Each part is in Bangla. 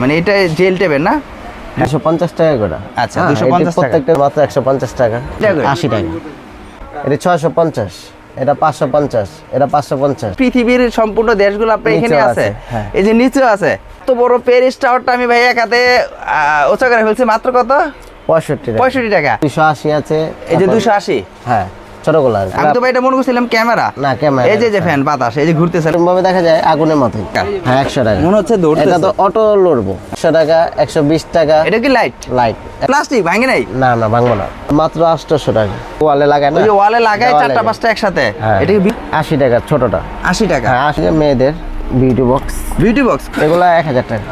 মানে এটা জেল টেপের না? দুশো পঞ্চাশ টাকা করে। আচ্ছা, হ্যাঁ, 250 এটি টাকা। প্রত্যেকটা মাত্র একশো পঞ্চাশ টাকা। আশি টাকা। এটা পঞ্চাশ। এটা পাঁচশো পঞ্চাশ। এটা পাঁচশো পঞ্চাশ। পৃথিবীর সম্পূর্ণ দেশগুলো আপনার এখানে আছে হ্যাঁ। এই যে নিচেও আছে। তো বড় প্যারিস টাওয়ারটা আমি ভাই একাতে ওচা করে ফেলছি। মাত্র কত? পঁয়ষট্টি পঁয়ষট্টি টাকা। দুশো আশি আছে। এই যে দুশো আশি? হ্যাঁ। ছোটগুলো আর আমি তো ভাই এটা মনে করছিলাম ক্যামেরা। না ক্যামেরা এই যে যে ফ্যান বাতাস এই যে ঘুরতেছে। এরকম ভাবে দেখা যায় আগুনের মতোই। হ্যাঁ একশো টাকা। মনে হচ্ছে দৌড়তেছে। এটা তো অটো লড়বো। একশো টাকা একশো বিশ টাকা। এটা কি লাইট লাইট প্লাস্টিক ভাঙে নাই? না না ভাঙবো না। মাত্র আটশোশো টাকা। ওয়ালে লাগায় না? ওই যে ওয়ালে লাগায় চারটা পাঁচটা একসাথে? হ্যাঁ। এটা কি টাকা ছোটটা। আশি টাকা? হ্যাঁ আশি মেয়েদের বিউটি বক্স বিউটি বক্স এগুলো এক হাজার টাকা।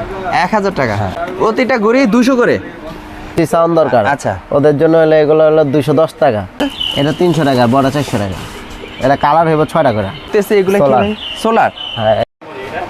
এক হাজার টাকা? হ্যাঁ। প্রতিটা ঘুরে দুশো করে? সাউন্ড দরকার। আচ্ছা। ওদের জন্য হলে এগুলো হলো দুশো দশ টাকা। এটা তিনশো টাকা বড় চারশো টাকা। এটা কালার হইব ছয়টা করে। এগুলো কি সোলার হ্যাঁ।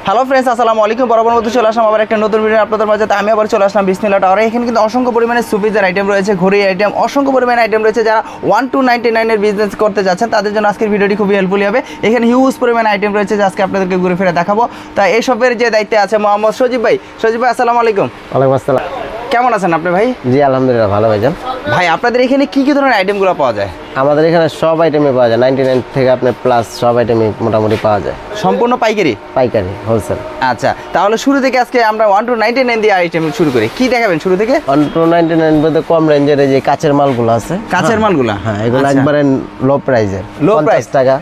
হ্যালো ফ্রেন্ডস আসসালামু আলাইকুম। বরাবর মতো চলে আসলাম আবার একটা নতুন ভিডিও আপনাদের মাঝে। আমি আবার চলে আসলাম বিসমিল্লা টাওয়ারে এখানে কিন্তু অসংখ্য পরিমাণে সুপিজের আইটেম রয়েছে ঘড়ি আইটেম অসংখ্য পরিমাণে আইটেম রয়েছে যারা ওয়ান টু নাইনটি নাইনের বিজনেস করতে যাচ্ছেন তাদের জন্য আজকের ভিডিওটি খুবই হেল্পফুল হবে। এখানে হিউজ পরিমাণে আইটেম রয়েছে যে আজকে আপনাদেরকে ঘুরে ফিরে দেখাবো। তা এইসবের যে দায়িত্বে আছে মোহাম্মদ সজীব ভাই। সজীব ভাই আসসালামু আলাইকুম। ওয়ালাইকুম আসসালাম। কেমন আছেন আপনি ভাই? জি আলহামদুলিল্লাহ ভালো ভাইজান। ভাই আপনাদের এখানে কি কি ধরনের আইটেমগুলো পাওয়া যায়? আমাদের এখানে সব আইটেমই পাওয়া যায়। নাইনটি নাইন থেকে আপনার প্লাস সব আইটেমই মোটামুটি পাওয়া যায়। সম্পূর্ণ পাইকারি? পাইকারি হোলসেল আচ্ছা তাহলে শুরু থেকে আজকে আমরা ওয়ান টু নাইনটি নাইন দিয়ে আইটেম শুরু করি। কি দেখাবেন শুরু থেকে? ওয়ান টু নাইনটি নাইন বলতে কম রেঞ্জের যে কাছের মালগুলো আছে। কাছের মালগুলা? হ্যাঁ এগুলো আচ্ছা। একবারে লো প্রাইজের পঞ্চাশ price? টাকা।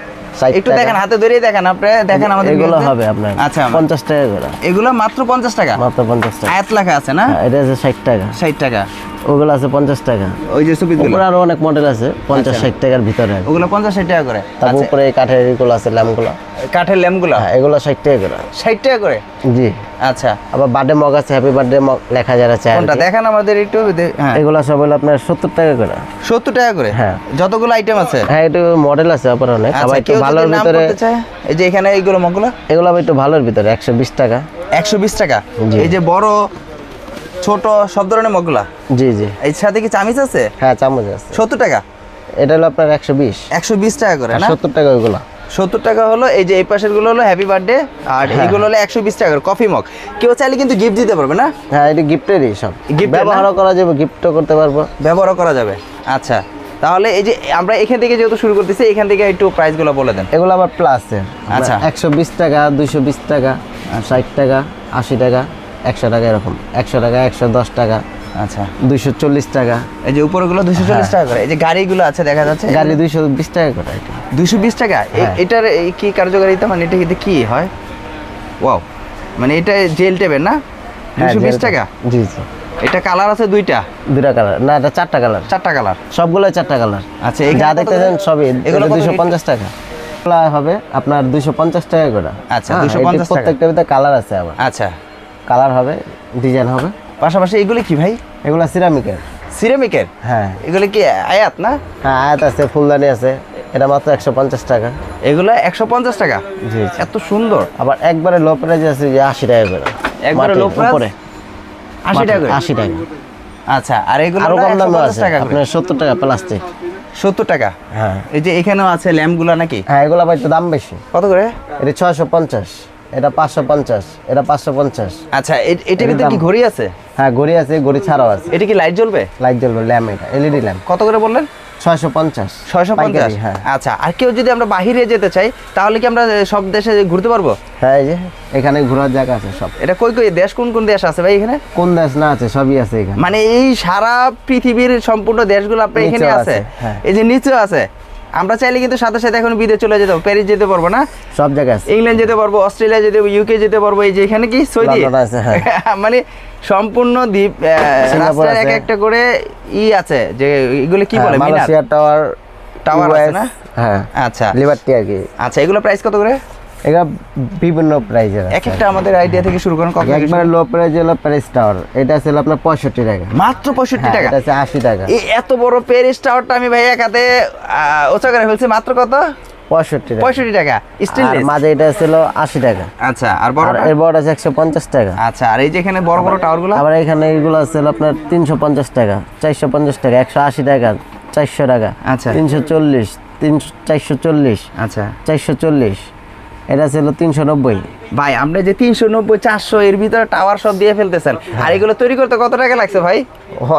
একটু দেখেন হাতে ধরেই দেখেন আপনি দেখেন আমাদের এগুলো হবে আপনার। আচ্ছা পঞ্চাশ টাকা করে। এগুলো মাত্র পঞ্চাশ টাকা? মাত্র পঞ্চাশ টাকা। আয়াত লেখা আছে না? হ্যাঁ, এটা আছে ষাট টাকা। ষাট টাকা। ওগুলো আছে পঞ্চাশ টাকা। ওই যে সুপিস উপরে আরও অনেক মডেল আছে পঞ্চাশ আচ্ছা। ষাট টাকার ভিতরে। ওগুলো পঞ্চাশ ষাট টাকা করে। তারপর আচ্ছা। উপরে কাঠের এগুলো আছে ল্যাম্পগুলো। কাঠের ল্যাম্পগুলো? হ্যাঁ এগুলো ষাট টাকা করে। ষাট টাকা করে? জি। আচ্ছা। আবার বার্থডে মগ আছে হ্যাপি বার্থডে মগ লেখা যারা চায় কোনটা। দেখান আমাদের একটু হ্যাঁ। এগুলো সব হলো আপনার সত্তর টাকা করে। সত্তর টাকা করে? হ্যাঁ। যতগুলো আইটেম আছে? হ্যাঁ একটু মডেল আছে আবার অনেক। আবার আচ্ছা একটু ভালোর ভিতরে এই যে এখানে এইগুলো মগগুলো? এগুলো আবার একটু ভালোর ভিতরে একশো বিশ টাকা। একশো বিশ টাকা? এই যে বড় ছোট সব ধরনের মগগুলা? জি জি। এর সাথে কি চামিচ আছে? হ্যাঁ চামচ আছে। সত্তর টাকা? এটা হলো আপনার একশো বিশ। একশো বিশ টাকা করে আর না? সত্তর টাকা ওইগুলো। সত্তর টাকা হলো এই যে এই পাশেরগুলো হলো হ্যাপি বার্থডে আর হ্যাঁ। এইগুলো হলো একশো বিশ টাকা কফি মগ কেউ চাইলে কিন্তু গিফট দিতে পারবে না? হ্যাঁ এটা গিফটেরই সব। এর ব্যবহারও করা যাবে গিফটও করতে পারব। ব্যবহারও করা যাবে। আচ্ছা তাহলে এই যে আমরা এখান থেকে যেহেতু শুরু করতেছি এখান থেকে একটু প্রাইসগুলো বলে দেন। এগুলো আবার প্লাসের আচ্ছা। একশো বিশ টাকা দুইশো বিশ টাকা ষাট টাকা আশি টাকা। একশো টাকা এরকম। একশো টাকা একশো দশ টাকা আচ্ছা। দুইশো চল্লিশ টাকা। এই যে উপরগুলো দুশো চল্লিশ টাকা করে। এই যে গাড়িগুলো আছে দেখা যাচ্ছে হ্যাঁ। গাড়ি দুইশো বিশ টাকা করে দুশো বিশ টাকা? হ্যাঁ। এটার কি কার্যকারিতা? মানে এটা কিন্তু কি হয়? ওয়াও। মানে এটা জেল না? হ্যাঁ, দুশো বিশ টাকা? জি জি। এটা কালার আছে দুইটা? দুটা কালার। না এটা চারটা কালার। চারটা কালার। সবগুলো চারটা কালার। আচ্ছা, যা দেখতেছেন সবই এগুলো দুইশো পঞ্চাশ টাকা। হবে আপনার দুইশো পঞ্চাশ টাকা করে। আচ্ছা, হ্যাঁ, 250 এটি টাকা। প্রত্যেকটা কালার আছে আবার। আচ্ছা। কালার হবে ডিজাইন হবে। পাশাপাশি এগুলি কি ভাই? এগুলো সিরামিকের। সিরামিকের? হ্যাঁ। এগুলি কি আয়াত না? হ্যাঁ আয়াত আছে ফুলদানি আছে। এটা মাত্র একশো পঞ্চাশ টাকা। এগুলো একশো পঞ্চাশ টাকা? জি এত সুন্দর। আবার একবারে লো প্রাইজ আছে যে আশি টাকা করে। একবারে low price? আশি টাকা আশি টাকা। আচ্ছা আর এগুলো আরও কম দামে 150 আছে। আপনার সত্তর টাকা প্লাস্টিক সত্তর টাকা? হ্যাঁ। এই যে এখানেও আছে ল্যাম্পগুলো নাকি? হ্যাঁ এগুলো আবার একটু দাম বেশি। কত করে? এটা ছয়শো পঞ্চাশ। এটা পাঁচশো পঞ্চাশ এটা পাঁচশো পঞ্চাশ। আচ্ছা এ- এটার ভিতরে কি ঘড়ি আছে? হ্যাঁ গড়ি আছে গড়ি ছাড়াও আছে। এটা কি লাইট জ্বলবে? লাইট জ্বলবে ল্যাম্প এটা এলইডি ল্যাম্প। কত করে বললেন? ছয়শো পঞ্চাশ ছয়শো পঞ্চাশ? হ্যাঁ। আচ্ছা আর কেউ যদি আমরা বাহিরে যেতে চাই তাহলে কি আমরা সব দেশে ঘুরতে পারব? হ্যাঁ এই যে এখানে ঘোরার জায়গা আছে সব। এটা কই কই দেশ কোন কোন দেশ আছে ভাই এখানে? কোন দেশ না আছে সবই আছে এখানে। মানে এই সারা পৃথিবীর সম্পূর্ণ দেশগুলো আপনার এখানে আছে? হ্যাঁ। এই যে নিচেও আছে? আমরা চাইলে কিন্তু সাথে সাথে এখন বিদেশ চলে যেতে পারব প্যারিস যেতে পারব না? সব জায়গায় ইংল্যান্ড যেতে পারব অস্ট্রেলিয়া যেতে পারব ইউকে যেতে পারব এই যে এখানে কি? সৌদি? হ্যাঁ। মানে সম্পূর্ণ দ্বীপ রাস্তার এক একটা করে ই আছে যে এগুলো কি হ্যাঁ, বলে মিনার? টাওয়ার টাওয়ার আছে না? হ্যাঁ আচ্ছা। লিবার্টি আর কি। আচ্ছা এগুলো প্রাইস কত করে? এগুলো বিভিন্ন প্রাইজের এক একটা আমাদের আইডিয়া থেকে শুরু করেন কত একবার লো প্রাইজ হলো প্যারিস টাওয়ার এটা ছিল আপনার পঁয়ষট্টি টাকা। মাত্র পঁয়ষট্টি হ্যাঁ, টাকা? এটা আছে আশি টাকা। এই এত বড় প্যারিস টাওয়ারটা আমি ভাই একাতে ওচা করে ফেলছি মাত্র কত? পঁয়ষট্টি টাকা। পঁয়ষট্টি টাকা আর স্টিল মাঝে এটা ছিল আশি টাকা। আচ্ছা আর বড় এর বড় আছে একশো পঞ্চাশ টাকা। আচ্ছা আর এই যে এখানে বড় বড় টাওয়ারগুলো আবার এখানে এগুলো ছিল আপনার তিনশো পঞ্চাশ টাকা চারশো পঞ্চাশ টাকা একশো আশি টাকা চারশো টাকা আচ্ছা। তিনশো চল্লিশ তিনশো চারশো চল্লিশ আচ্ছা। চারশো চল্লিশ। এটা ছিল তিনশো নব্বই। ভাই আপনি যে তিনশো নব্বই চারশো এর ভিতরে টাওয়ার সব দিয়ে ফেলতেছেন। আর এগুলো তৈরি করতে কত টাকা লাগছে ভাই?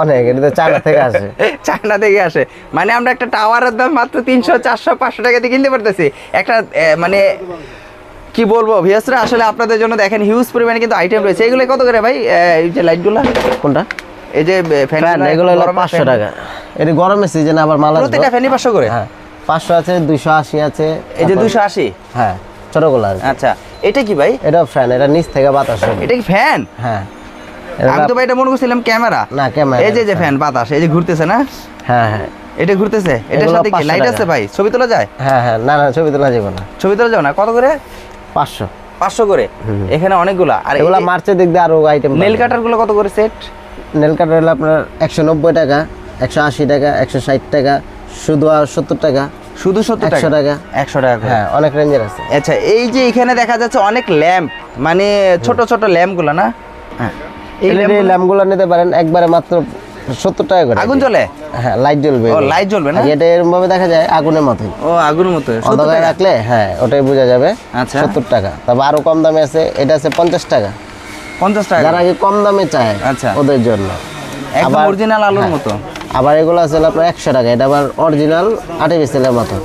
অনেক এটা তো চায়না থেকে আসে। চায়না থেকে আসে। মানে আমরা একটা টাওয়ারের দাম মাত্র তিনশো চারশো পাঁচশো টাকা দিয়ে কিনতে পারতেছি। একটা মানে কি বলব ভিয়াসরা আসলে আপনাদের জন্য দেখেন হিউজ পরিমাণে কিন্তু আইটেম রয়েছে। এগুলো কত করে ভাই? এই যে লাইটগুলো কোনটা? এই যে ফ্যান এগুলো হলো পাঁচশো টাকা। এটা গরমের সিজনে আবার মাল প্রতিটা ফ্যানই পাঁচশো করে? হ্যাঁ পাঁচশো আছে দুইশো আশি আছে এই যে দুশো আশি? হ্যাঁ। ছোটগুলো আছে আচ্ছা এটা কি ভাই? এটা ফ্যান এটা নিচ থেকে বাতাস এটা কি ফ্যান হ্যাঁ। আমি তো ভাই এটা মনে করছিলাম ক্যামেরা। না ক্যামেরা এই যে যে ফ্যান বাতাস এই যে ঘুরতেছে না? হ্যাঁ হ্যাঁ। এটা ঘুরতেছে? এটার সাথে কি লাইট আছে ভাই? ছবি তোলা যায়? হ্যাঁ হ্যাঁ। না না ছবি তোলা যাবে না। ছবি তোলা যাও না? কত করে? পাঁচশো। পাঁচশো করে? এখানে অনেকগুলা। আর এগুলা মার্চের দিক দিয়ে আরও আইটেম নেল কাটারগুলো কত করে সেট নেল কাটার হলো আপনার একশো নব্বই টাকা একশো আশি টাকা একশো ষাট টাকা শুধু আর সত্তর টাকা। শুধু সত্তর টাকা? একশো টাকা। একশো টাকা হ্যাঁ অনেক রেঞ্জের আছে। আচ্ছা এই যে এখানে দেখা যাচ্ছে অনেক ল্যাম্প মানে ছোট ছোট ল্যাম্পগুলো না? হ্যাঁ। এই ল্যাম্পগুলো নিতে পারেন একবারে মাত্র সত্তর টাকা করে। আগুন জ্বলে? হ্যাঁ লাইট জ্বলবে ও লাইট জ্বলবে না? এটা এরকম ভাবে দেখা যায় আগুনের মতোই। ও আগুনের মতো অন্ধকারে রাখলে হ্যাঁ ওটাই বোঝা যাবে। আচ্ছা। সত্তর টাকা। তবে আরও কম দামে আছে এটা আছে পঞ্চাশ টাকা। পঞ্চাশ টাকা যারা কি কম দামে চায় আচ্ছা। ওদের জন্য। একদম অরিজিনাল আলুর হ্যাঁ। মতো? আবার এগুলো আছে আপনার একশো টাকা এটা আবার অরিজিনাল আর্টিফিশিয়ালের মতো।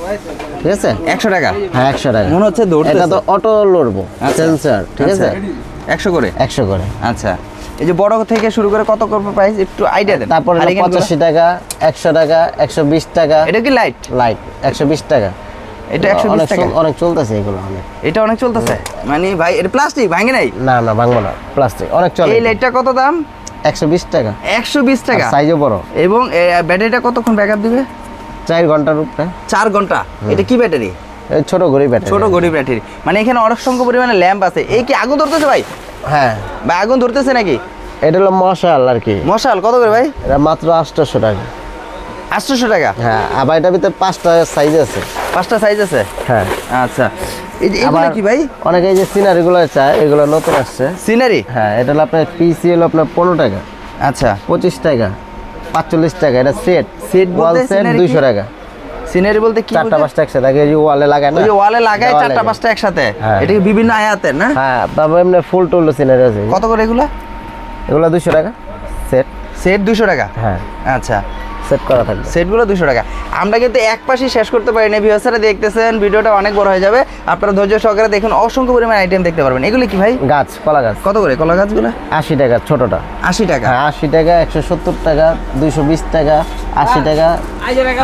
ঠিক আছে? একশো টাকা? হ্যাঁ একশো টাকা। মনে হচ্ছে এটা তো অটো লড়বো আচ্ছা। সেন্সার ঠিক আছে? একশো করে? একশো করে। আচ্ছা। এই যে বড় থেকে শুরু করে কত করবে প্রাইস একটু আইডিয়া দেন। তারপরে পঁচাশি টাকা একশো টাকা একশো বিশ টাকা। এটা কি লাইট লাইট একশো বিশ টাকা। এটা একশো অনেক টাকা? অনেক চলতেছে এগুলো অনেক। এটা অনেক চলতেছে? মানে ভাই এটা প্লাস্টিক ভাঙে নাই? না না ভাঙবো না। প্লাস্টিক অনেক চলে। এই লাইটটা কত দাম? একশো বিশ টাকা। একশো বিশ টাকা? সাইজও বড়। এবং ব্যাটারিটা কতক্ষণ ব্যাকআপ দিবে? চার ঘণ্টার উপরে। চার ঘণ্টা? এটা কি ব্যাটারি? ছোট ঘড়ি ব্যাটারি। ছোট গরিব ব্যাটারি। মানে এখানে অসংখ্য পরিমাণে ল্যাম্প আছে। এই কি আগুন ধরতেছে ভাই? হ্যাঁ। ভাই আগুন ধরতেছে নাকি? এটা হলো মশাল আর কি। মশাল কত করে ভাই? এটা মাত্র আটশোশো টাকা। আটশোশো টাকা? হ্যাঁ আবার এটার ভিতরে পাঁচটা সাইজ আছে। পাঁচটা সাইজ আছে? হ্যাঁ। আচ্ছা। এগুলো কি ভাই? অনেকে যে সিনারিগুলো চায় এগুলো নতুন আসছে। সিনারি হ্যাঁ এটা হলো আপনার পিসি হলো আপনার পনেরো টাকা। আচ্ছা। পঁচিশ টাকা পাঁচচল্লিশ টাকা এটা সেট Set ওয়াল সেট দুইশো টাকা। সিনারি বলতে কি চারটা পাঁচটা একসাথে আগে ওয়ালে লাগায় না? ওই যে ওয়ালে লাগায় চারটা পাঁচটা একসাথে? হ্যাঁ। এটা কি বিভিন্ন আয়াতের না? হ্যাঁ তারপর এমনি ফুল টুল সিনারি আছে। কত করে এগুলো? এগুলো দুশো টাকা সেট সেট দুশো টাকা? হ্যাঁ। আচ্ছা। সেট করা থাকবে। সেটগুলো দুশো টাকা। আমরা কিন্তু এক পাশে শেষ করতে পারি না ভিউসারা দেখতেছেন ভিডিওটা অনেক বড় হয়ে যাবে। আপনারা ধৈর্য সহকারে দেখুন অসংখ্য পরিমাণ আইটেম দেখতে পারবেন। এগুলো কি ভাই? গাছ কলা গাছ। কত করে? কলা গাছগুলো? আশি টাকা ছোটটা। আশি টাকা। হ্যাঁ আশি টাকা একশো সত্তর টাকা দুইশো বিশ টাকা আশি টাকা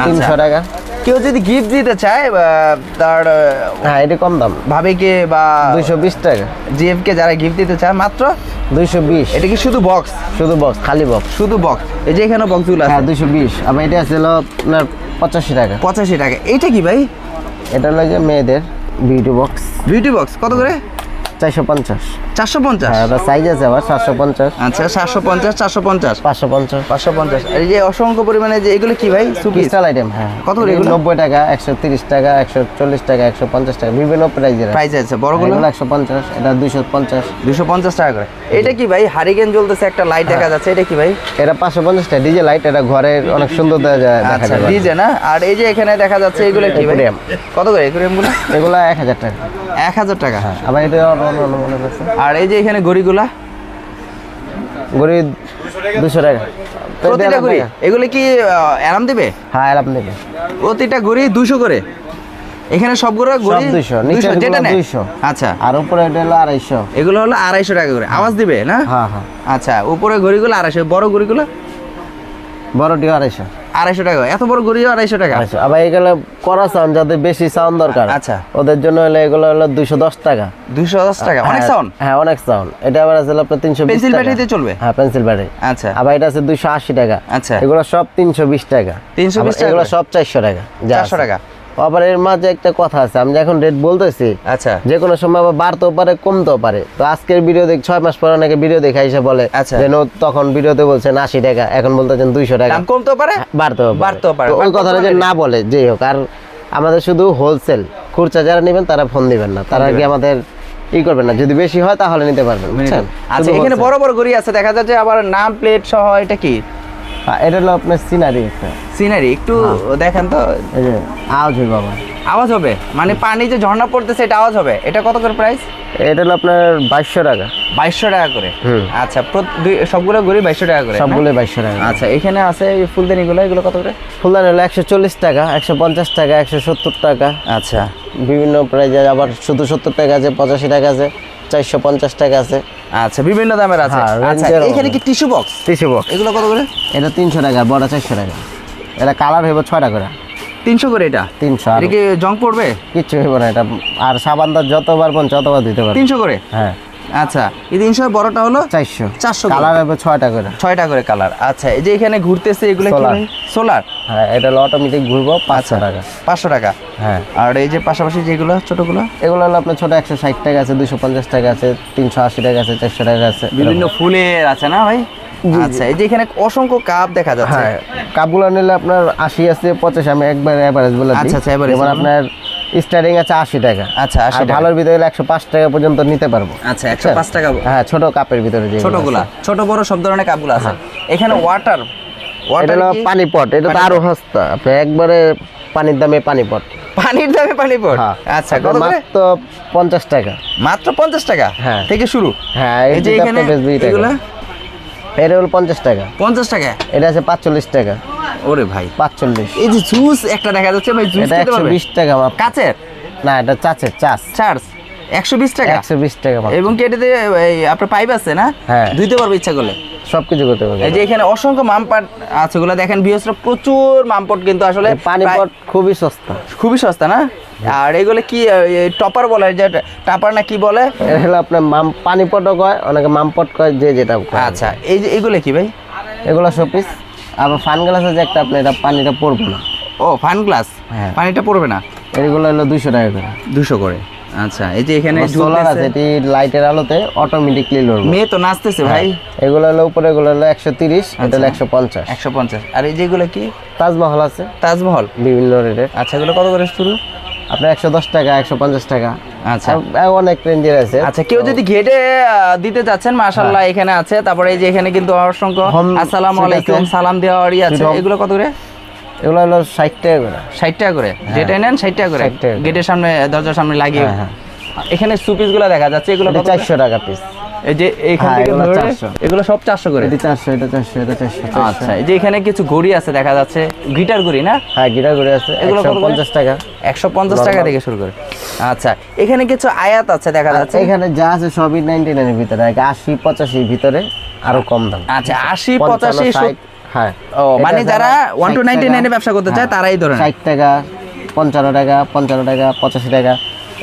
তিনশো টাকা। কেউ যদি গিফট দিতে চায় তার হ্যাঁ এটা কম দাম। ভাবিকে বা দুইশো বিশ টাকা। জিএফ কে যারা গিফট দিতে চায় মাত্র দুইশো বিশ। এটা কি শুধু বক্স শুধু বক্স খালি বক্স শুধু বক্স এই যে এখানে বক্সগুলো হ্যাঁ আছে। দুইশো বিশ। আবার এটা ছিল আপনার পঁচাশি টাকা। পঁচাশি টাকা। এইটা কি ভাই? এটা হলো যে মেয়েদের বিউটি বক্স বিউটি বক্স কত করে? চারশো পঞ্চাশ। চারশো পঞ্চাশ হ্যাঁ ওটা সাইজ আছে আবার সাতশো পঞ্চাশ আচ্ছা সাতশো পঞ্চাশ চারশো পঞ্চাশ পাঁচশো পঞ্চাশ পাঁচশো পঞ্চাশ এই যে অসংখ্য পরিমাণে যে এগুলো কি ভাই সুপিস আইটেম হ্যাঁ কত এগুলো? নব্বই টাকা একশো তিরিশ টাকা একশো চল্লিশ টাকা একশো পঞ্চাশ টাকা বিভিন্ন প্রাইজের প্রাইস আছে বড়গুলো একশো পঞ্চাশ এটা পঞ্চাশ দুশো পঞ্চাশ টাকা করে এটা কি ভাই হারিকেন জ্বলতেছে একটা লাইট দেখা যাচ্ছে এটা কি ভাই এটা পাঁচশো পঞ্চাশ টাকা ডিজে লাইট এটা ঘরের অনেক সুন্দর দেখা যায় আচ্ছা ডিজে না আর এই যে এখানে দেখা যাচ্ছে এগুলো কি ভাই। কত করে একুরিয়ামগুলো এগুলো এক হাজার টাকা এক হাজার টাকা আবার এটা আর এই যে এখানে গড়িগুলা গড়ি দুশো টাকা। প্রতিটা দেড় গড়ি? এগুলো কি দিবে? হ্যাঁ নেবে প্রতিটা গড়ি দুশো করে? এখানে সবগুলো গড়ি 200, নিচের যেটা গুলো নেয়। 200 আচ্ছা। আর উপরে এটা হলো আড়াইশো। এগুলো হলো আড়াইশো টাকা করে। আওয়াজ দিবে না? হ্যাঁ হ্যাঁ। আচ্ছা উপরে ঘড়িগুলো আড়াইশো বড় ঘড়িগুলো বড়টি আড়াইশো। আড়াইশো টাকা এত বড় গরিব আড়াইশো টাকা। আড়াইশো। আবার এগুলো করা সাউন্ড যাদের বেশি সাউন্ড দরকার আচ্ছা। ওদের জন্য হলে এগুলো হলো দুইশো দশ টাকা। দুশো দশ টাকা। অনেক হ্যাঁ, সাউন্ড হ্যাঁ অনেক সাউন্ড এটা আবার আছে আপনার তিনশো পেন্সিল ব্যাটারিতে চলবে? হ্যাঁ পেন্সিল ব্যাটারি আচ্ছা। আবার এটা আছে দুইশো আশি টাকা। আচ্ছা। এগুলো সব তিনশো বিশ টাকা। তিনশো বিশ টাকা এগুলো সব চারশো টাকা। চারশো টাকা। আবার এর মাঝে একটা কথা আছে আমি এখন রেট বলতেছি আচ্ছা। যে কোনো সময় আবার বাড়তেও পারে কমতেও পারে। তো আজকের ভিডিও দেখ ছয় মাস পর অনেকে ভিডিও দেখে এসে বলে আচ্ছা। যে তখন ভিডিওতে বলছেন আশি টাকা এখন বলতেছেন দুইশো টাকা। কমতেও পারে? বাড়তেও বাড়তেও পারে। ওই কথাটা যে না বলে যেই হোক আর আমাদের শুধু হোলসেল খুচরা যারা নেবেন তারা ফোন দিবেন না। তারা কি আমাদের ই করবেন না যদি বেশি হয় তাহলে নিতে পারবেন আচ্ছা এখানে বড় বড় গড়ি আছে দেখা যাচ্ছে আবার নাম প্লেট সহ এটা কি? হ্যাঁ, এটা হলো আপনার সিনারি একটা। সিনারি একটু হ্যাঁ। দেখেন তো। আওয়াজ হয় বাবা। আওয়াজ হবে? মানে পানি যে ঝর্ণা পড়তেছে এটা আওয়াজ হবে? এটা কত করে প্রাইস এটা হলো আপনার বাইশশো টাকা। বাইশশো টাকা করে। আচ্ছা সবগুলো ঘুরি বাইশশো টাকা করে সবগুলো বাইশশো টাকা হ্যাঁ? আচ্ছা এখানে আছে ফুলদানিগুলো এগুলো কত করে? ফুলদানি হলো একশো চল্লিশ টাকা একশো পঞ্চাশ টাকা একশো সত্তর টাকা। আচ্ছা। বিভিন্ন প্রাইজে আবার শুধু সত্তর টাকা আছে পঁচাশি টাকা আছে। চারশো পঞ্চাশ টাকা আছে। আচ্ছা বিভিন্ন দামের আছে। হ্যাঁ, আচ্ছা এখানে কি টিস্যু বক্স? Tissue box. এগুলো কত করে? এটা তিনশো টাকা বড় চারশো টাকা। এটা কালার হইব ছয়টা করে। তিনশো করে এটা? তিনশো এটা কি জং পড়বে? কিচ্ছু হইব না এটা আর সাবান দা যতবার বোন ততবার দিতে পারবে। তিনশো করে? হ্যাঁ। আচ্ছা এই তিনশো বড়টা হলো চারশো। 400 করে। কালার হবে ছয়টা করে। ছয়টা করে কালার। আচ্ছা এই যে এখানে ঘুরতেছে এগুলো সোলার হ্যাঁ এটা অটোমেটিক ঘুরবো পাঁচশো টাকা। পাঁচশো টাকা। হ্যাঁ। আর এই যে পাশাপাশি যেগুলো ছোটগুলো? এগুলো হলো আপনার ছোট একশো ষাট টাকা আছে দুশো পঞ্চাশ টাকা আছে তিনশো আশি টাকা আছে চারশো টাকা আছে বিভিন্ন ফুলের আছে না ভাই? আচ্ছা এই যে এখানে অসংখ্য কাপ দেখা যাচ্ছে। হ্যাঁ কাপগুলো নিলে আপনার আশি আছে পঁচাশি আমি একবার অ্যাভারেজ বলে আচ্ছা, আচ্ছা, বলুন। আপনার স্টার্টিং আছে আশি টাকা। আচ্ছা, 80 আর ভালোর ভিতরে একশো পাঁচ টাকা পর্যন্ত নিতে পারব। আচ্ছা একশো পাঁচ টাকা হ্যাঁ ছোট কাপের ভিতরে যে ছোটগুলা। ছোট বড় সব ধরনের কাপগুলো আছে। এখানে ওয়াটার এটা ওয়াটার হলো পানি পট এটা তো আরও সস্তা। আপনি একবারে পানির দামে পানি পট পানির দামে পানি পড় হ্যাঁ। আচ্ছা কত মাত্র পঞ্চাশ টাকা। মাত্র পঞ্চাশ টাকা? হ্যাঁ। থেকে শুরু? হ্যাঁ এই যে এখানে এগুলা? এটা হলো পঞ্চাশ টাকা। পঞ্চাশ টাকা? এটা আছে পাঁচচল্লিশ টাকা। ওরে ভাই। পাঁচচল্লিশ। এই যে জুস একটা দেখা যাচ্ছে ভাই জুস এটা একশো বিশ টাকা। কাচের? না এটা চাচের চাষ চার্জ? একশো বিশ টাকা? একশো বিশ টাকা। এবং কি এটাতে এই আপনার পাইপ আছে না? হ্যাঁ। ধুইতে পারবে ইচ্ছা করলে? সব কিছু করতে পারবে। এই যে এখানে অসংখ্য মামপাট আছে গুলো দেখেন বিহসরা প্রচুর মামপট কিন্তু আসলে এই পানি পট খুবই সস্তা। খুবই সস্তা না? আর এগুলো কি টপার বলে যে টাপার না কি বলে? এটা হলো আপনার মাম পানি পটও কয় অনেকে মাম পট কয় যে যেটা আচ্ছা এই যে এগুলো কি ভাই? এগুলো শোপিস আবার ফান গ্লাস আছে একটা আপনি এটা পানিটা পড়বে না। ও ফান গ্লাস হ্যাঁ। পানিটা পড়বে না? এগুলো হলো দুইশো টাকা করে। দুশো করে। আচ্ছা এই যে এখানে সোলার আছে এটি লাইটের আলোতে অটোমেটিকলি লড়বে মেয়ে তো নাচতেছে ভাই। এগুলো হলো উপরে এগুলো হলো একশো তিরিশ এটা হলো একশো পঞ্চাশ। একশো পঞ্চাশ। আর এই যেগুলো কি? তাজমহল আছে। তাজমহল? বিভিন্ন রেটের। আচ্ছা এগুলো কত করে শুরু? আপনার একশো দশ টাকা একশো পঞ্চাশ টাকা। আচ্ছা। অনেক রেঞ্জের আছে। আচ্ছা কেউ যদি ঘেটে দিতে চাচ্ছেন মাশাল্লাহ এখানে আছে। তারপরে এই যে এখানে কিন্তু অসংখ্য আসসালামু আলাইকুম সালাম দেওয়ারই আছে। এগুলো কত করে? এগুলো হলো ষাট টাকা করে। ষাট টাকা করে? যেটাই নেন ষাট টাকা করে। 60 টাকা করে। গেটের সামনে দরজার সামনে লাগিয়ে হ্যাঁ, হ্যাঁ। এখানে সুপিসগুলো দেখা যাচ্ছে এগুলো? চারশো টাকা পিস এই যে এইখান থেকে ধরে এগুলো সব চারশো করে? এটা চারশো এটা চারশো এটা চারশো আচ্ছা এই যে এখানে কিছু ঘড়ি আছে দেখা যাচ্ছে। গিটার ঘড়ি না? হ্যাঁ গিরা ঘুরে আছে এগুলো এগুলো কত করে? পঞ্চাশ টাকা। একশো পঞ্চাশ টাকা থেকে শুরু করে। আচ্ছা এখানে কিছু আয়াত আছে দেখা যাচ্ছে? এখানে যা আছে সবই নাইনটি নাইনের ভিতরে আশি পঁচাশির ভিতরে আরও কম দাম। আচ্ছা আশি পঞ্চান্ন, পঁচাশি ষাট, হ্যাঁ। ও মানে যারা ওয়ান টু 60 নাইনটি টাকা, নাইনে ব্যবসা করতে চায় হ্যাঁ, তারা এই ষাট টাকা পঞ্চান্ন টাকা পঞ্চান্ন টাকা পঁচাশি টাকা।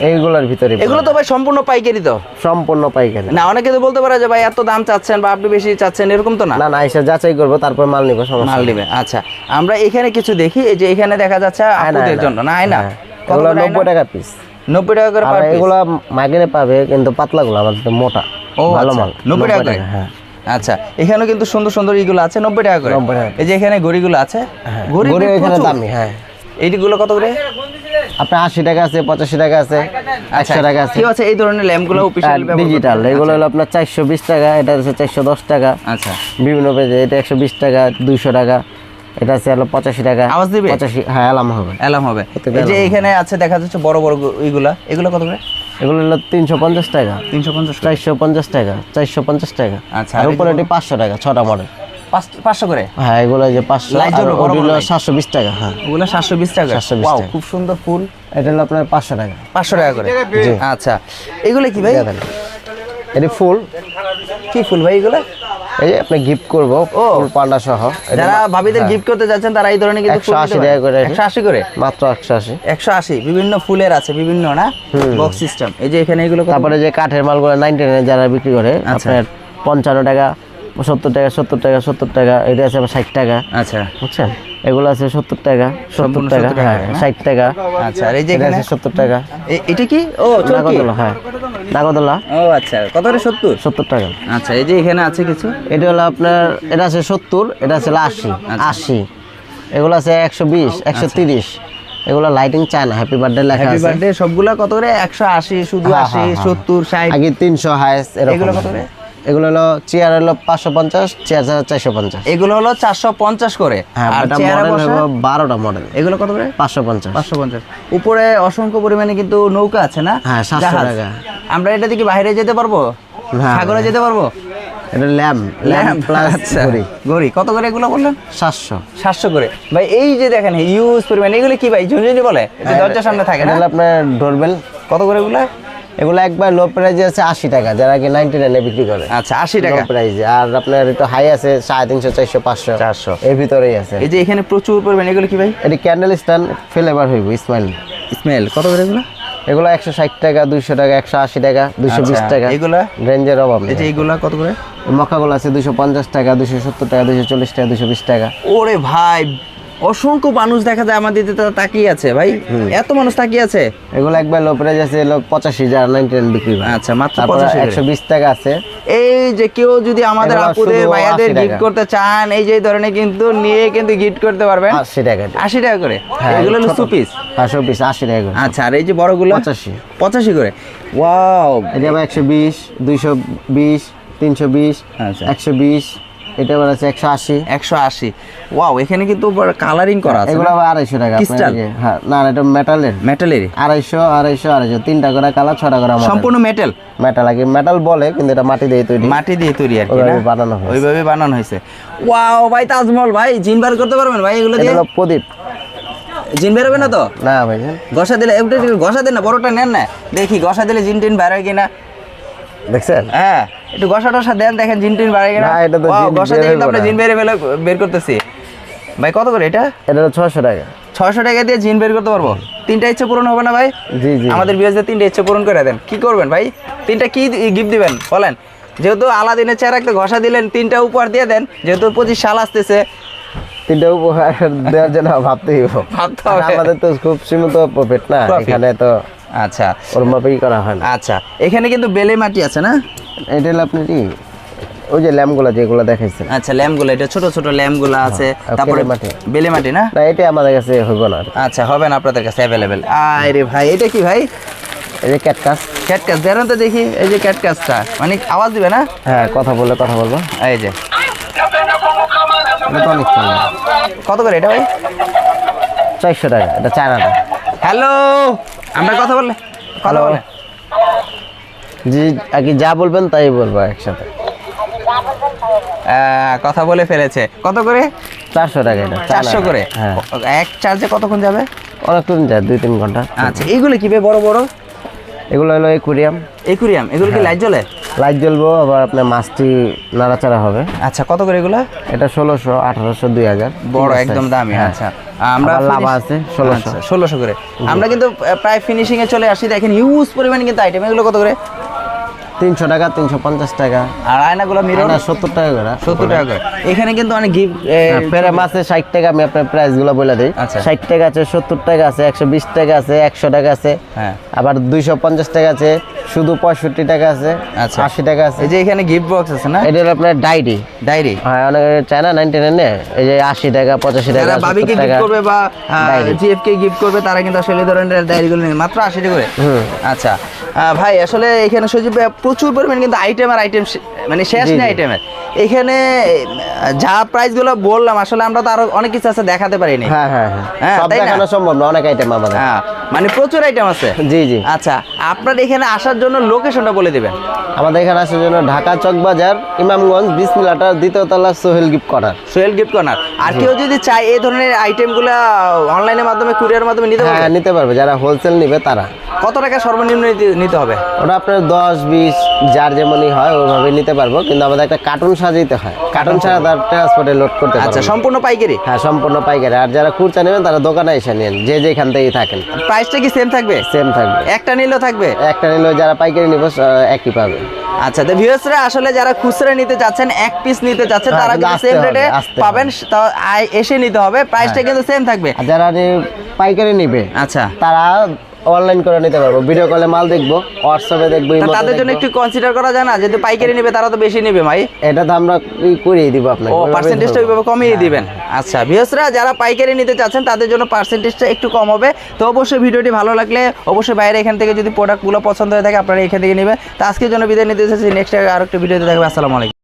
এইগুলোর ভিতরে এগুলো তো ভাই সম্পূর্ণ পাইকারি তো। সম্পূর্ণ পাইকারি। না অনেকে তো বলতে পারে যে ভাই এত দাম চাচ্ছেন বা আপনি বেশি চাচ্ছেন এরকম তো না? না না এসে যাচাই করব তারপর মাল নিবো সমস্যা মাল নেই। দিবে আচ্ছা। আমরা এখানে কিছু দেখি এই যে এখানে দেখা যাচ্ছে আপুদের জন্য না আয়না? হ্যাঁ। কত এগুলো? নব্বই টাকা পিস নব্বই টাকা করে পার এগুলো মাগেরে পাবে কিন্তু পাতলাগুলো আমাদের মোটা। ও ভালো আচ্ছা, মাল নব্বই টাকা করে? হ্যাঁ। আচ্ছা এখানেও কিন্তু সুন্দর সুন্দর ইগুলো আছে নব্বই টাকা করে। এই যে এখানে ঘড়িগুলো আছে? হ্যাঁ ঘড়ি তো এখানে। দামি হ্যাঁ। এইগুলো কত করে? আপনার আশি টাকা আছে পঁচাশি টাকা আছে আচ্ছা একশো টাকা আছে। কি আছে এই ধরনের ল্যাম্পগুলো ডিজিটাল এগুলো হলো আপনার চারশো বিশ টাকা এটা হচ্ছে চারশো দশ টাকা। আচ্ছা। বিভিন্ন পেজে এটা একশো বিশ টাকা দুইশো টাকা এটা আছে হলো পঁচাশি টাকা। আওয়াজ দিবে? পঁচাশি হ্যাঁ অ্যালাম হবে। অ্যালার্ম হবে। এই যে এখানে আছে দেখা যাচ্ছে বড় বড় ওইগুলা এগুলো কত করে? এগুলো হলো তিনশো পঞ্চাশ টাকা। তিনশো পঞ্চাশ চারশো পঞ্চাশ টাকা চারশো পঞ্চাশ টাকা। আচ্ছা, আর উপরে এটি পাঁচশো টাকা ছটা মডেল পাঁচশো করে? হ্যাঁ এগুলো যে পাঁচশো ওগুলো। সাতশো বিশ টাকা হ্যাঁ। ওগুলো সাতশো বিশ টাকা? 720 Wow, টাকা। খুব সুন্দর ফুল। এটা হলো আপনার পাঁচশো টাকা। পাঁচশো টাকা করে। আচ্ছা। এগুলো কি ভাই? ফুল। কি ফুল ভাই এগুলো? এই আপনি গিফট করব ফুল পান্ডা সহ। যারা ভাবিদের গিফট করতে যাচ্ছেন তারা এই ধরনের কিন্তু ফুল 180 টাকা করে। একশো আশি করে? মাত্র একশো আশি। একশো আশি। বিভিন্ন ফুলের আছে বিভিন্ন না? বক্স সিস্টেম এই যে এখানে এগুলো তারপরে যে কাঠের মালগুলো নাইনটি নাইন যারা বিক্রি করে আচ্ছা। আপনার পঞ্চান্ন টাকা সত্তর টাকা সত্তর টাকা সত্তর টাকা এটা আছে আবার ষাট টাকা। আচ্ছা। বুঝছেন? এগুলো আছে সত্তর টাকা সত্তর টাকা 70 টাকা হ্যাঁ? ষাট টাকা। আচ্ছা আর এই যে এখানে আছে সত্তর টাকা। এটা কি? ও নাগরদোলা হ্যাঁ। নাগরদোলা ও আচ্ছা। কত করে? সত্তর? সত্তর টাকা। আচ্ছা এই যে এখানে আছে কিছু? এটা হলো আপনার এটা আছে সত্তর এটা আছে আশি আচ্ছা। আশি। এগুলো আছে একশো বিশ একশো তিরিশ। এগুলো লাইটিং চায় না হ্যাপি বার্থডে লেখা হ্যাপি বার্থডে সবগুলা কত করে? একশো আশি শুধু আশি। সত্তর ষাট। আগে তিনশো হাইস্ট এগুলো কত করে? এগুলো হলো চেয়ার হলো পাঁচশো পঞ্চাশ চেয়ার ছাড়া চারশো পঞ্চাশ। এগুলো হলো চারশো পঞ্চাশ করে। হ্যাঁ আর বারোটা মডেল এগুলো কত করে? পাঁচশো পঞ্চাশ। পাঁচশো পঞ্চাশ। উপরে অসংখ্য পরিমাণে কিন্তু নৌকা আছে না? হ্যাঁ, 700 জাহাজ। টাকা। আমরা এটা দিকে বাইরে যেতে পারব? হ্যাঁ, সাগরে যেতে পারব? এটা ল্যাম্প ল্যাম্প প্লাস আচ্ছা ঘড়ি। কত করে এগুলো বললেন? সাতশো। সাতশো করে। ভাই এই যে দেখেন ইউজ পরিমাণ। এগুলো কি ভাই? ঝুনঝুনি বলে? দরজার সামনে থাকে না? আপনার ডোরবেল কত করে এগুলো? এগুলো একবার লো প্রাইজে আছে আশি টাকা যারা কি নাইনটি নাইনে বিক্রি করে। আচ্ছা আশি টাকা। প্রাইজে আর আপনার একটু হাই আছে সাড়ে তিনশো চারশো পাঁচশো। 400 এর ভিতরেই আছে। এই যে এখানে প্রচুর পরিমাণ এগুলো কি ভাই? এটি ক্যান্ডেল স্ট্যান্ড ফ্লেভার হইব ইসমাইল স্মেল কত করে এগুলো? এগুলো একশো ষাট টাকা দুইশো টাকা একশো আশি টাকা দুইশো বিশ আচ্ছা, টাকা। এগুলা? রেঞ্জের অভাব এই যে নেই এইগুলা কত করে? মক্কাগুলো আছে দুইশো পঞ্চাশ টাকা দুইশো সত্তর টাকা দুইশো চল্লিশ টাকা দুইশো বিশ টাকা। ওরে ভাই অসংখ্য মানুষ দেখা যায় আমাদের দিতে তাকিয়ে আছে ভাই। এত মানুষ তাকিয়ে আছে। এগুলো একবার লো প্রাইজ আছে এগুলো পঁচাশি হাজার নাইনটি নাইন বিক্রি আচ্ছা মাত্র পঁচাশি। একশো বিশ টাকা আছে। এই যে কেউ যদি আমাদের আপুদের ভাইয়াদের গিফট করতে চান এই যে ধরনের কিন্তু নিয়ে কিন্তু গিফট করতে পারবেন। আশি টাকা আশি টাকা করে? হ্যাঁ, এগুলো হলো ছোট। সুপিস পাঁচশো পিস আশি টাকা করে। আচ্ছা আর এই যে বড়গুলো? পঁচাশি। পঁচাশি করে। ওয়াও এটা আবার একশো বিশ দুইশো বিশ তিনশো বিশ আচ্ছা। একশো বিশ এটা আবার আছে একশো আশি। একশো আশি। ওয়াও এখানে কিন্তু কালারিং করা আছে এগুলো আবার আড়াইশো টাকা আপনার হ্যাঁ না এটা মেটালের মেটালের আড়াইশো আড়াইশো আড়াইশো। তিনটা করে কালার ছটা করে সম্পূর্ণ মেটাল মেটাল আগে মেটাল বলে কিন্তু এটা মাটি দিয়ে তৈরি। মাটি দিয়ে তৈরি আর কি না? বানানো হয়েছে। ওইভাবে বানানো হয়েছে। ওয়াও ভাই তাজমহল ভাই জিন বার করতে পারবেন ভাই এগুলো দিয়ে? প্রদীপ। জিন বেরোবে না তো? না ভাইজান গসা দিলে গসা দেন না বড়টা নেন না। দেখি গসা দিলে জিন টিন বেরোয় কিনা? দেখছেন? হ্যাঁ। একটু গসা টসা দেন দেখেন জিন টিন কিনা। না, এটা তো গসা দিয়ে কিন্তু বেরোবে জিন বের করতেছি। ভাই কত করে এটা? এটা হলো ছশো টাকা। ছয়শো টাকা দিয়ে জিন বের করতে পারব? তিনটা ইচ্ছে পূরণ হবে না ভাই? জি জি। আমাদের বিয়েতে তিনটা ইচ্ছে পূরণ করে দেন। কি করবেন ভাই? তিনটা কি গিফট দিবেন? বলেন। যেহেতু আলাদিনের চেয়ার একটা ঘষা দিলেন তিনটা উপহার দিয়ে দেন। যেহেতু পঁচিশ সাল আসতেছে। তিনটা উপহার দেওয়ার জন্য ভাবতে হইব ভাবতে হবে। আমাদের তো খুব সীমিত প্রফিট না। এখানে তো আচ্ছা। ওর মাপেই করা হয় না। আচ্ছা এখানে কিন্তু বেলে মাটি আছে না? এটা হলো আপনি কি? ওই যে ল্যাম্পগুলো যেগুলো দেখাইছেন। আচ্ছা ল্যাম্পগুলো এটা ছোট ছোট ল্যাম্পগুলো আছে। তারপরে বেলে মাটি। বেলে মাটি না? না এটা আমাদের কাছে হইব না। আচ্ছা হবে না আপনাদের কাছে অ্যাভেলেবেল আরে ভাই এটা কি ভাই? এই যে ক্যাটকাস। ক্যাটকাস দেন তো দেখি এই যে ক্যাটকাসটা। মানে আওয়াজ দিবে না? হ্যাঁ কথা বললে কথা বলব। এই যে। এটা তো অনেক কত করে এটা ভাই? চারশো টাকা এটা চায়নাটা হ্যালো! আমরা কথা বললে? কথা বলে জি কি যা বলবেন তাই বলব একসাথে। কথা বলে ফেলেছে। কত করে? চারশো টাকা এটা চারশো। করে? হ্যাঁ। এক চার্জে কতক্ষণ যাবে? অনেকক্ষণ যায় দুই তিন ঘণ্টা। আচ্ছা এইগুলো কি বড় বড়? এগুলো হলো একুরিয়াম। একুরিয়াম এগুলো কি লাইট জ্বলে? লাইট জ্বলবো আবার আপনার মাছটি নাড়াচাড়া হবে। আচ্ছা কত করে এগুলো? এটা ষোলোশো আঠারোশো দুই হাজার। বড় একদম দামি হ্যাঁ। আচ্ছা। আমরা লাভা আছে ষোলোশো। ষোলোশো করে। আমরা কিন্তু প্রায় ফিনিশিং এ চলে আসি। দেখেন হিউজ পরিমাণে কিন্তু আইটেম এগুলো কত করে? তিনশো টাকা তিনশো পঞ্চাশ টাকা। আর আয়নাগুলো মিরর না সত্তর টাকা করে। সত্তর টাকা করে। এখানে কিন্তু অনেক গিফট ফেরে মাছে ষাট টাকা আমি আপনার প্রাইসগুলো বলে দিই। আচ্ছা। ষাট টাকা আছে সত্তর টাকা আছে একশো বিশ টাকা আছে একশো টাকা আছে। হ্যাঁ। আবার দুইশো পঞ্চাশ টাকা আছে শুধু পঁয়ষট্টি টাকা আছে আচ্ছা। আশি টাকা আছে। এই যে এখানে গিফট বক্স আছে না? এটা হলো আপনার ডায়েরি ডায়েরি হ্যাঁ অনেক চায় না নাইনটি নাইনে এই যে আশি টাকা পঁচাশি টাকা যারা 70 বাবিকে গিফট করবে বা Diary। জিএফ কে গিফট করবে তারা কিন্তু আসলে ধরনের ডায়েরিগুলো নেবে মাত্র আশি টাকা করে। আচ্ছা। ভাই আসলে এখানে সজীব ভাই প্রচুর পরিমাণে কিন্তু আইটেম আর আইটেম মানে শেষ নেই। আইটেমের এখানে যা প্রাইসগুলো বললাম আসলে আমরা তো আরও অনেক কিছু আছে দেখাতে পারিনি। হ্যাঁ হ্যাঁ হ্যাঁ। হ্যাঁ, সব দেখানো সম্ভব না অনেক আইটেম আমাদের। হ্যাঁ মানে প্রচুর আইটেম আছে। জি জি। আচ্ছা আপনার এখানে আসার জন্য লোকেশনটা বলে দিবেন। আমাদের এখানে আসার জন্য ঢাকা চকবাজার ইমামগঞ্জ বিসমিল্লাটার দ্বিতীয় তলা Sohel gift corner. Sohel gift corner. আর কেউ যদি চায় এই ধরনের আইটেমগুলো অনলাইনের মাধ্যমে কুরিয়ার মাধ্যমে নিতে পারবে? হ্যাঁ নিতে পারবে। যারা হোলসেল নিবে তারা। কত টাকা সর্বনিম্ন নিতে- হবে। ওটা আপনার দশ বিশ যার যেমনই হয় ওইভাবে নিতে পারব কিন্তু আমাদের একটা কার্টুন সাজাইতে হয়। কার্টুন ছাড়া তার ট্রান্সপোর্টে লোড করতে আচ্ছা সম্পূর্ণ পাইকারি? হ্যাঁ সম্পূর্ণ পাইকারি। আর যারা খুচরা নেবেন তারা দোকানে এসে নেন যে যেখান থেকেই থাকেন। প্রাইসটা কি সেম থাকবে? সেম থাকবে। একটা নিলেও থাকবে? একটা নিলেও যারা পাইকারি নিব একই পাবে। আচ্ছা তো ভিউয়ার্সরা আসলে যারা খুচরা নিতে চাচ্ছেন এক পিস নিতে চাচ্ছেন হ্যাঁ, তারা কিন্তু কিন্তু সেম রেটে পাবেন তা এসে নিতে হবে। প্রাইসটা কিন্তু সেম থাকবে। যারা পাইকারি নিবে আচ্ছা। তারা অনলাইন করে নিতে পারব। ভিডিও কলে মাল দেখব হোয়াটসঅ্যাপে দেখব তাদের জন্য একটু কনসিডার করা যায় না? যেহেতু পাইকারি নেবে তারা তো বেশি নেবে ভাই। এটা তো আমরা করিয়ে দিব আপনাকে ও পার্সেন্টেজটা ওইভাবে কমিয়ে দিবেন। আচ্ছা ভিউসরা যারা পাইকারি নিতে চাচ্ছেন তাদের জন্য পার্সেন্টেজটা একটু কম হবে। তো অবশ্যই ভিডিওটি ভালো লাগলে অবশ্যই বাইরে এখান থেকে যদি প্রোডাক্টগুলো পছন্দ হয়ে থাকে আপনারা এখান থেকে নেবেন। তো আজকের জন্য বিদায় নিতে চাচ্ছি নেক্সট আর একটা ভিডিওতে দেখবে আসসালামু আলাইকুম।